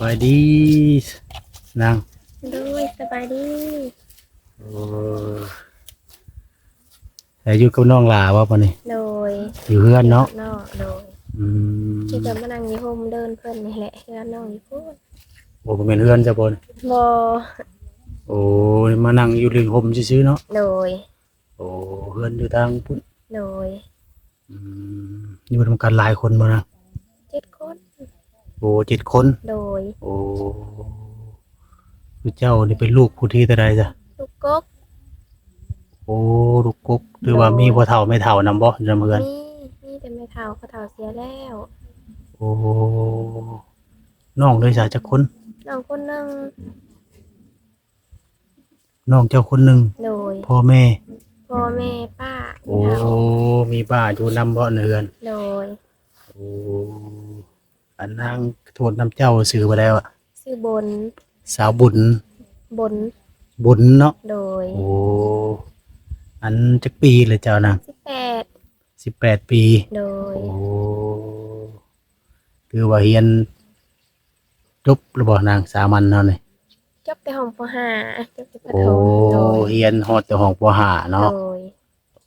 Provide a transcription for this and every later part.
บายดีนางโดยสบายดีโอ้แต่อยู่กับน้องหลาว่าปะนี่โดยอยู่เพื่อนเนาะนอกโดยอืมที่จะมานั่งอยู่โฮมเดินเพื่อนนี่แหละเพื่อนน้องอยู่พูดโอ้เป็นเพื่อนจะบนบอโอ้มานั่งอยู่ริมห่มซื่อๆเนาะโดยโอ้เพื่อนอยู่ทางพุ่นโดยอืมนี่มันทำการหลายคนมานะเจ็ดคน โอ้เจ็ดคน โดย โอ้คือเจ้านี่เป็นลูกผู้ที่ตะใดจ้ะลูกกกโอ้ลูกกุ๊กหรือว่ามีพ่อเฒ่าไม่เฒ่านำบ่จำเพื่อนมีมีแต่ไม่เท่าเขาเท่าเสียแล้ว โอ้น้องด้วยสาจักคนน้องคนหนึ่งน้องเจ้าคนหนึ่งโดยพ่อแม่พ่อแม่ป้าโอ้ไม่เท่ามีบ้าอยู่นำบ่เนือนโดยโอ้ อันนางโทษน้ำเจ้าซื้อมาแล้วอะชื่อบนสาวบุญบนบุญเนาะโดยโอ้อันจักปีเลยเจ้านางสิบแปดสิบแปดปี โดย โอ้คือว่าเฮียนจบระบ่นางสามัญเนาะนี่จบแต่ห้องปห้าจบแต่ประโอ้ถมโดยเฮียนฮอดแต่ห้องปห้าเนาะ โดย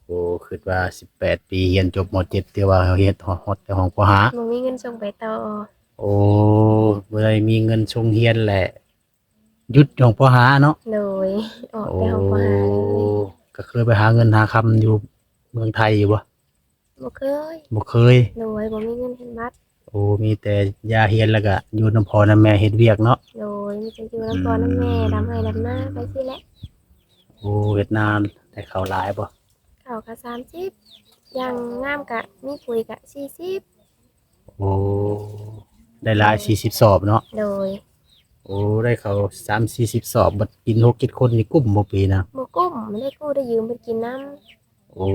โอ้คิดว่าสิบแปดปีเฮียนจบมเจ็ดแต่ว่าเฮียนฮอดแต่ห้องปห้ามึงมีเงินส่งไปต่อโอ้บ่ได้มีเงินชงเฮียนแหละหยุดห้องปห้าเนาะโดยออกโอ้ไปห้องปห้าเลยก็เคยไปหาเงินหาคำอยู่เมืองไทยอยู่บ่บ่เคยบ่เคย โดยบ่มีเงินเห็นบัตรโอ้มีแต่ยาเฮียนแล้วก็อยู่น้ำพ่อน้ำแม่เฮ็ดเวียกเนาะโดยมีแต่อยู่น้ำพ่อน้ำแม่ดำให้ดำหน้าไปสิแหละโอ้เฮ็ดนานได้ข้าวหลายบ่ ข้าวกะสามสิบยังงามกะมีปุ๋ยกะสี่สิบโอ้ได้หลาย40สอบเนาะโดยโอ้ได้ข้าว3 40สอบบัดกิน6 7คนนี่กุ้มบ่ปีนะบ่กุ้มไม่ได้กู้ได้ยืมไปกินน้โอ้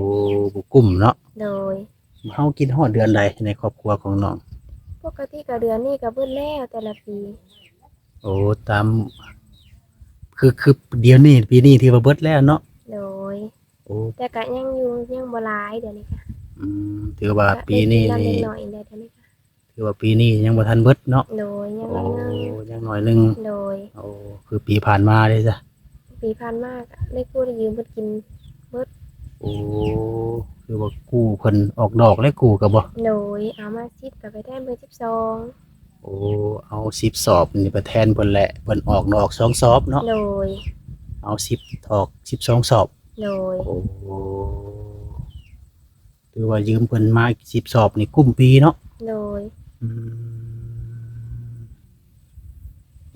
บ่กุ้มเนาะำโดย เฮากินฮอดเดือนใดในครอบครัวของน้อง ปกติกะเดือนนี้กะเบิดแล้วแต่ละปีโอ้ตาม คือคือเดี๋ยวนี้ปีนี้ที่ว่าเบิดแล้วเนาะโดย โอ้แต่กะยังอยู่ยังบ่หลายเดี๋ยวนี้ค่ะอืมถือว่าปีนี้กะได้นี่กิำเล็กน้อยเดี๋ยวนี้ค่ะถือว่าปีนี้ยังบ่ทันเบิดเนาะ โดยยังโอ้น้อยนึงยังน้อยหนึงโดยโอ้คือปีผ่านมาเลยจ้ะปีผ่านมากะได้กู้ได้ยืมไปกินโอ้คือว่ากู้เพิ่นออกดอกและกู้ก็บ่โดยเอามาซิดกับไปแทนเบอร์สิบสองโอ้เอา10สอบนี่ไปแทนเพิ่นแหละเพิ่นออกดอกสองสอบเนาะ โดยเอา10ออก12สอบ โดย โอ้ถือว่ายืมเพิ่นมาอีก10สอบนี่กุ้มปีเนาะโดย อืม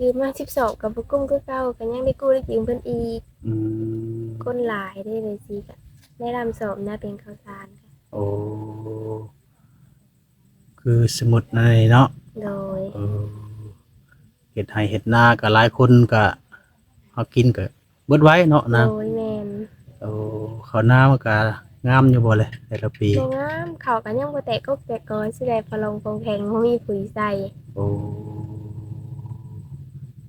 ยืมมาสิบสองกับบุกุ้งก็เก่ากันยังได้กู้ได้ยืมเพิ่นอีกอืมก้นหลายได้เลยสิกะได้รำสอบนะเป็นข้าวสารค่ะโอ้คือสมุดในเนาะโดย เออเห็ดไห้เห็ดนาก็หลายคนก็เอากินก็เบิดไว้เนาะนะโดยแมนโอ้ ข้าวหน้ามันก็งามอยู่บ่เลยแต่ละปีโงงามเขากันยังบ่แตกก็แตกกอยสิได้พลงพงแพงบ่มีปุ๋ยใส่โอ้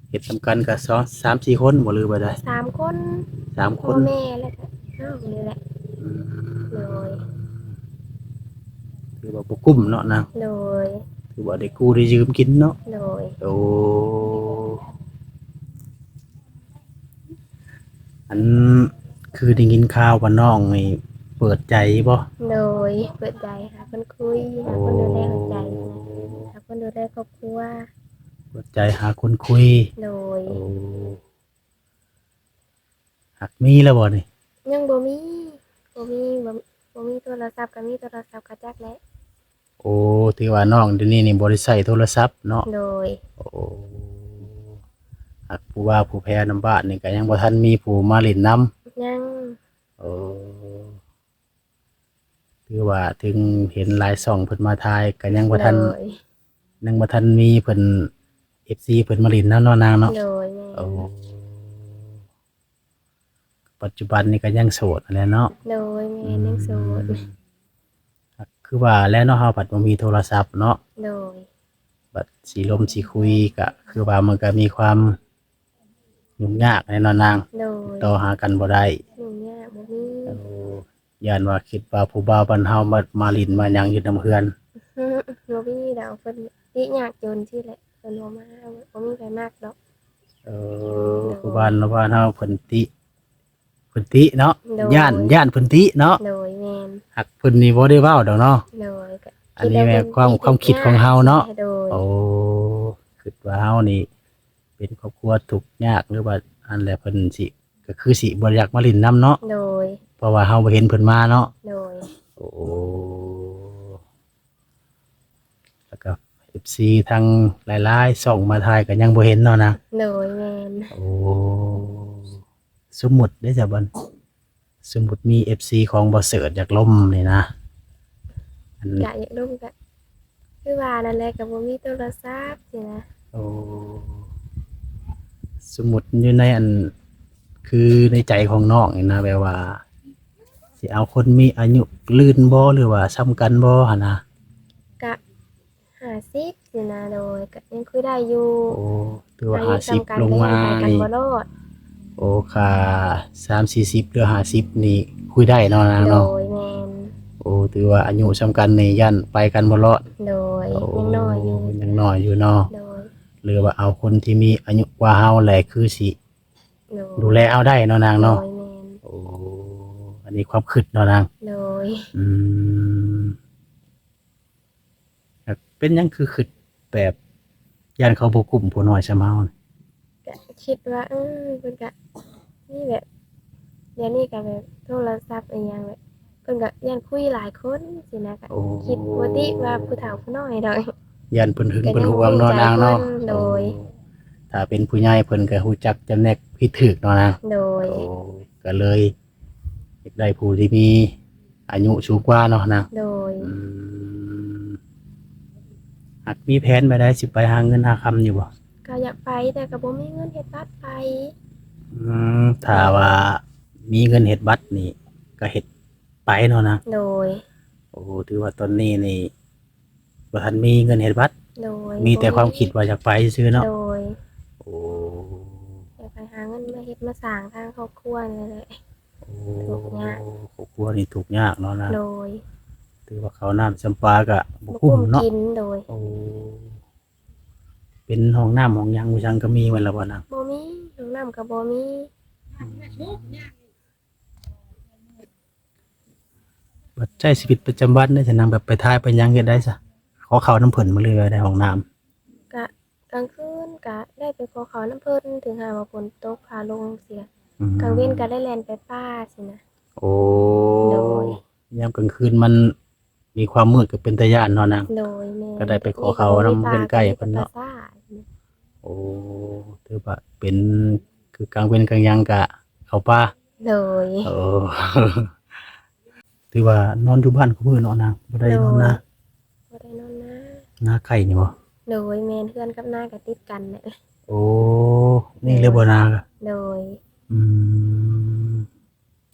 เห็ดสำคัญก็สองสามสี่คนบ่ลืมไปได้สามคนสามคพ่อนแม่แล้วก็น้องนี่แหละอืมโดยคือว่าบ่กุ้มเนาะนะโดยคือว่าได้กู้ได้ยืมกินเนาะโดยโอ้อัน คือได้ยินข่าวว่าน้องนี่เปิดใจบ่โดยเปิดใจหาคนคุยหาคนดูแลหัวใจหาคนดูแลครอบครัวเปิดใจหาคนคุยโดยโอ้หักมีแล้วบ่นี่ยังบ่มีบ่มีบ่บ่มีโทรศัพท์ก็มีโทรศัพท์ก็จักแหล้วโอ้ที่ว่าน้องเดี๋ยวนี้นี่บ่ได้ใช้โทรศัพท์เนาะโดยโอ้หักผู้ว่าผู้แพ้น้ำบ้านนี่ก็ยังบ่ทันมีผู้มาเล่นน้ ยังำโอ้คือว่าถึงเห็นหลายช่องเพิ่นมาทายก็ยังบ่ทันโดยยังบ่ทันมีเพิ่น FC เพิ่นมาเล่นนำเนาะนางเนาะโดยแม่โอ้ปัจจุบันนี่ก็ยังโสดนั่นแหละเนาะ โดยแม่ยังโสดคือว่าแล้วเนาะเฮาปัดบ่มีโทรศัพท์เนาะโดย บัดสีลมสีคุยก็คือว่ามันก็มีความ ยุ่งยากในเนาะนางโดยต่อหากันบ่ได้หนูเนี่ยบ่มีโอ้ย่านว่าคิดว่าผู้บ่าวบ้านเฮามามาลินมาหยังอยู่นํเฮือนบ่มีดอกเพิ่นติยากจนที่แหละเพิ่นบ่มาบ่มีใครมากดอกเออคือบ้านเราบ้านเฮาเพิ่นติเพิ่นติเนาะโดยย่านย่านเพิ่นติเนาะโดยแม่นหักเพิ่นนี่บ่ได้เว้าดอกเนาะโดยก็อันนี้แม่ความความคิดของเฮาเนาะโดยโอ้คิดว่าเฮานี่ เป็นครอบครัวทุกข์ยากหรือว่าอันแหละเพิ่นสิก็คือสิบ่อยากมาลิ้นน้ำเนาะโดย เพราะว่าเฮาบ่เห็นเพิ่นมาเนาะโดย โอ้แล้วก็ FC ทางหลายๆส่องมาทายก็ยังบ่เห็นเนาะนะโดยแม่นโอ้สมมุติได้อจ้ะบันสมมุติมี FC ของบ่เสิร์ชอยากล่มนี่นะอันกะอยากร่วมกะคือว่านั่นแหละก็บ่มีโทรศัพท์สินะโอ้ สมมุติอยู่ในอันคือในใจของน้องนี่นะแบบว่าสิเอาคนมีอายุลื่นบ่หรือว่าซ้ำกันบ่หั่นนะกะ50สินะโดยก็ยังคุยได้อยู่โอ้ถือว่าอายุซ้ำกัน50ลงมาก็ยังไปกันนี่บ่รอดโอ้ค่า3 40หรือ50นี่คุยได้เนาะนางโดเนาะยแม่นโอ้ถือว่าอายุซ้ำกันนี่ยันไปกันบ่รอดโดยยังน้อยอยู่ยังน้อยอยู่เนาะ โดย หรือว่าเอาคนที่มีอายุกว่าเฮาแหละคือสิ โดยดูแลเอาได้เนาะนางเนาะโดยแม่นโอ้อันนี้ความคิดเนาะนาง โดยอืมครับเป็นหยังคือคิดแบบย่านเขาบ่กลุ่มผู้น้อยซะเมานี่ก็คิดว่าเออเพิ่นก็นี่แบบเดี๋ยวนี้ก็แบบโทรศัพท์อีหยังแบบเพิ่นก็ยังคุยหลายคนสินะก็โอ้คิดปกติว่าผู้เฒ่าผู้น้อยดอก ย่านเพิ่นหึงก็เพิ่นยังห่วงเนาะใจนางเนาะเพิ่นโดย ถ้าเป็นผู้ใหญ่เพิ่นก็ฮู้จักจำแนกผิดถูกเนาะนางโดย โอ้ก็เลยอยากได้ผู้ที่มีอายุสูงกว่าเนาะนางโดย อืมหากมีแผนไปได้สิไปหาเงินหาคำอยู่บ่ก็อยากไปแต่ก็บ่มีเงินเฮ็ดบัตรไป อืมถ้าว่ามีเงินเฮ็ดบัตรนี่ ก็เฮ็ดไปเนาะนะ โดย โอ้ถือว่าตอนนี้นี่ บ่ทันมีเงินเฮ็ดบัตรโดยมีแต่ความคิดว่าอยากไปซื้อเนาะโดยโอ้อยากไปหาเงินมาเฮ็ดมาสร้างทางครอบครัวนี่แหละ โอ้ทุกข์ยาก ครอบครัวนี่ทุกข์ยากเนาะนะโดยถือว่าเขาวน้ำจำปาก็บ่บ่คุ้คุ้มมเนาะกินโดยโอ้เป็นห้องน้ำห้องหยังบ่ชังก็มีไว้แล้วบ่นะบ่มีน้องน้ำก็บ่มีบัดใช้ชีวิตประจำวันได้จะนำแบบไปทายไปหยังเฮ็ดได้ซะข อเข้าน้ำเพิ่นมาเลยได้ห้องน้ำกะกลางคืนกะได้ไปขอเขาน้ำเพิ่นถึงหาว่าฝนตกพาลงเสียอืมกลางเว้นก็ได้แล่นไปป้าสินะ โอ้โดย ยามกลางคืนมันมีความมืดก็เป็นตาย่านเนาะนาง โดยแม่ก็ได้ไปขอเขานำเพิ่นใกล้เพิ่นเนาะปรสทโอ้ถือว่าเป็นคือกลางเว้นกลางยังกะเขาป่าโดย โอ้ ถือว่านอนอยู่บ้านเขามือเนาะนางบ่ได้นอนนะบ่ได้นอนนะ หน้าไข่นี่บ่โดยแม่นเพื่อนกับหน้าก็ติดกันแหละโอ้นี่เลยบ่นากะโดย อืม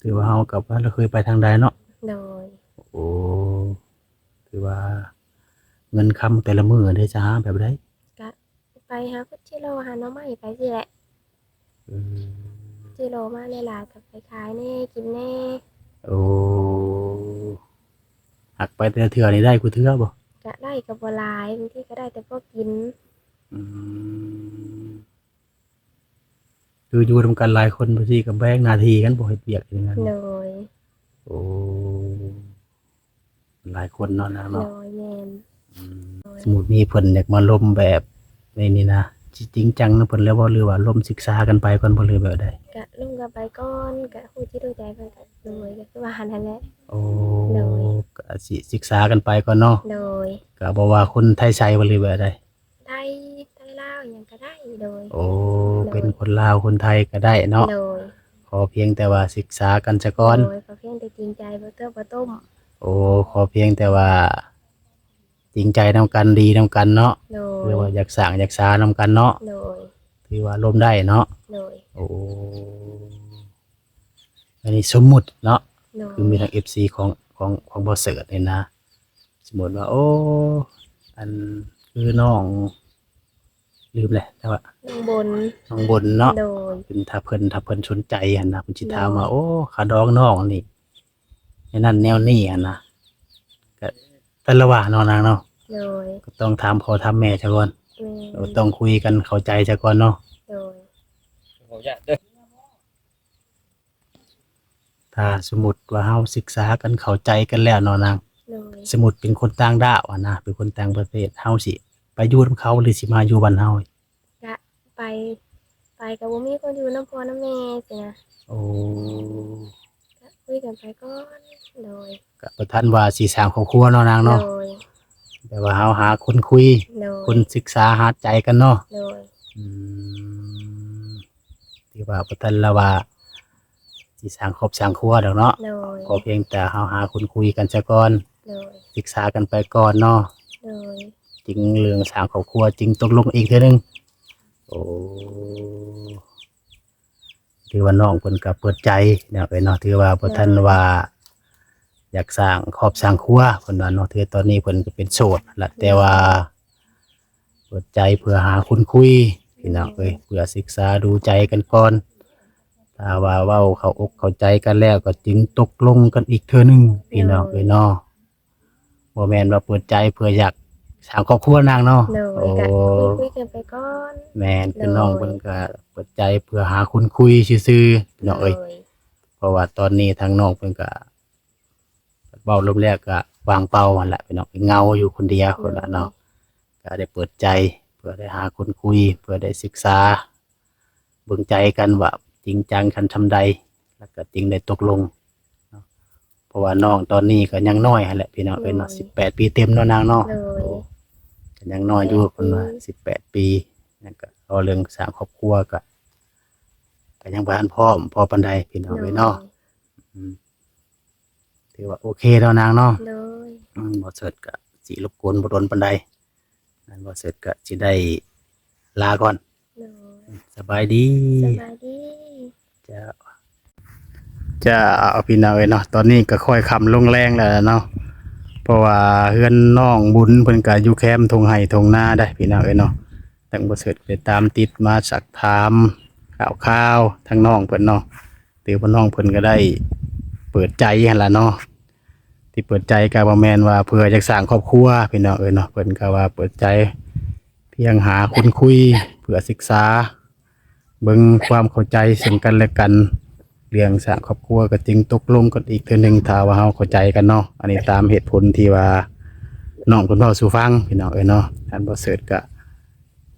ถือว่าเฮากับว่าเราเคยไปทางใดเนาะโดย โอ้ถือว่า เงินคำแต่ละมื้อได้จะหาแบบใดไปหาคุดชิโร่หาหน้องใหม่ไปสิแหละอืมชิโร่มาหลายๆกับไปขายแน่กินแน่ โอ้หักไปแต่ละเถื่อนี่ได้กูเถื่อบ่ ก็ได้กับบ่หลายบางทีก็ได้แต่พอกินอืมคืออยู่รวมกันหลายคนบางทีก็แบ่งหน้าที่กันบ่เฮ็ดเวียกอย่างนั้นโดยโอ้หลายคนเนาะนะโดเนาะยแม่นอืมสมมุติมีเพิ่นอยากมาลมแบบในนี่นะ จริงจังนะเพิ่นแล้วบ่หรือว่าลมศึกษากันไปก่อนบ่หรือแบบใดกะลุงกับไปก้อนกะฮู้ที่ดูใจเพิ่นก็โดยก็คือว่าหันนั่นแหละ โอ้โดย ก็สิศึกษากันไปก่อนเนาะโดยก็บ่ว่าคนไทยใช้บ่หรือแบบใดไทยไทยลาวอหยังก็ได้โดย โอ้เป็นคนลาวคนไทยก็ได้เนาะโดยขอเพียงแต่ว่าศึกษากันซะก่อนโดยก็เพียงแต่จริงใจบ่เตื้อบ่ต้ม โอ้ขอเพียงแต่ว่าจ ริงใจนำกันดีนำกันเนาะโดหรือยว่าอยากสร้างอยากสานำกันเนาะโดยถือว่าร่วมได้เนาะโดยโอ้อันนี้สมมุติเนาะโดยคือมีทาง FC ของของของบ่เสิร์ชนี่นะ สมมุติว่า โอ้อันคือน้องลืมแหละแต่ว่าลงบนน้องบนเนาะโดย เป็นถ้าเพิ่นถ้าเพิ่นสนใจหั่นนะเพิ่นสิถามว่าโอ้ขาดองน้องนี่ในนั้นแนวนี้หั่นนะก็แต่ละว่าเนาะนางเนาะ โดยก็ต้องถามพ่อถามแม่ซะก่อนแม่นต้องคุยกันเข้าใจซะก่อนเนาะโดยขออนุญาตเด้อถ้าสมมุติว่าเฮาศึกษากันเข้าใจกันแล้วเนาะนาง โดยสมมุติเป็นคนต่างดาวอะนะเป็นคนต่างประเทศเฮาสิ ไปอยู่นํเขาหรือสิมาอยู่บ้านเฮาก็ไป ไปกับบ่มีคนอยู่น้ำพ่อน้ำแม่สินะโอ้ก็คุยกันไปก่อนโดย ก็บ่ทันว่าสิสร้างครอบครัวเนาะนางเนาะ โดย แต่ว่าเฮาหาคนคุย โดยคนศึกษาหาใจกันเนาะโดยอืมที่ว่าบ่ทันละว่าสิสร้างครอบสร้างครัวดอกเนาะโดยก็เพียงแต่เฮาหาคนคุยกันซะก่อน โดยศึกษากันไปก่อนเนาะ โดยจริงเรื่องสร้างครอบครัวจริงตกลงอีกเทื่อนึง โอ้ถือว่าน้องเพิ่นก็เปิดใจเนาะเอ้ยเนาะถือว่าบ่ทันว่า อยากสร้างครอบสร้างครัวเพิ่นว่าเนาะถือตอนนี้เพิ่นก็เป็นโสดแหละแต่ว่าเปิดใจเพื่อหาคนคุยพี่น้องเอ้ยเพื่อศึกษาดูใจกันก่อนถ้าว่าเว้าเข้าอกเข้าใจกันแล้วก็จึงตกลงกันอีกเทื่อนึงพี่น้องเอ้ยเนาะบ่แม่นว่าเปิดใจเพื่ออยากสร้างครอบครัวนางเนาะโดโอ้ยก็คุยคุยกันไปก่อนแม่นคือน้องโดยเพิ่นก็เปิดใจเพื่อหาคนคุยซื่อๆพี่น้องเอ้ยโดย เพราะว่าตอนนี้ทางน้องเพิ่นก็ เว้าลมแรกก็วางเป้าหั่นแหละพี่น้องเงาอยู่คนเดียวคนละเนาะก็ได้เปิดใจ เพื่อได้หาคนคุย เพื่อได้ศึกษาเบิ่งใจกันว่าจริงจังกันทำใด แล้วก็จริงได้ตกลงเนาะเพราะว่าน้องตอนนี้ก็ยังน้อยหั่นแหละพี่น้องเอ้ยเนาะ18 ปีเต็มเนาะนางเนาะโดยโอ้ก็ยังน้อยอยู่คนว่า18 ปีนั่นก็เอาเรื่องสร้างครอบครัวก็ก็ยังบ่ทันพร้อมพอปานใดพี่น้องเอ้ยเนาะอืม ถือว่าโอเคแล้วนางเนาะโดยอืมบ่เสร็จก็สิรบกวนบ่โดนปานใดนั่นบ่เสร็จก็สิได้ลาก่อน โดยสบายดีสบายดีจะจะเอาพี่น้องเอ้ยเนาะตอนนี้ก็ค่อยคำลงแรงแล้วเนาะเพราะว่าเฮือนน้องบุญเพิ่นก็อยู่แคมป์ทงไห้ทงนาได้พี่น้องเอ้ยเนาะตั้งบ่เสร็จไปตามติดมาสักถามข่าวๆทางน้องเพิ่นเนาะตือว่าน้องเพิ่นก็ได้ เปิดใจหั่นล่ะเนาะ ที่เปิดใจก็บ่แมนว่าเพื่อจะสร้างครอบครัวพี่น้องเอ้ยเนาะเพิ่นก็ว่าเปิดใจ เพียงหาคนคุย เพื่อศึกษา เบิ่งความเข้าใจซึ่งกันและกันเรื่องสร้างครอบครัวก็จึงตกลงกันอีกเทื่อหนึงถ้าว่าเฮาเข้าใจกันเนาะอันนี้ตามเหตุผลที่ว่าน้องเพิ่นเว้าสู่ฟังพี่น้องเอ้ยเนาะท่านบ่เสิร์ชก็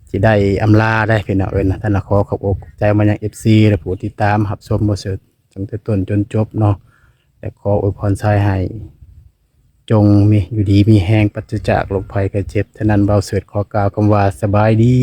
สิได้อำลาได้พี่น้องเอ้ยนะท่านละขอขอบอกใจมายัง FC และผู้ติดตามรับชมบ่เสิร์ชตั้งแต่ต้นจนจบเนาะและขออวยพรชายให้ จงมีอยู่ดีมีแหงปัจจจากโรคภัยไข้เจ็บทนันเบาเสิร์ชขอกล่าวคำว่าสบายดี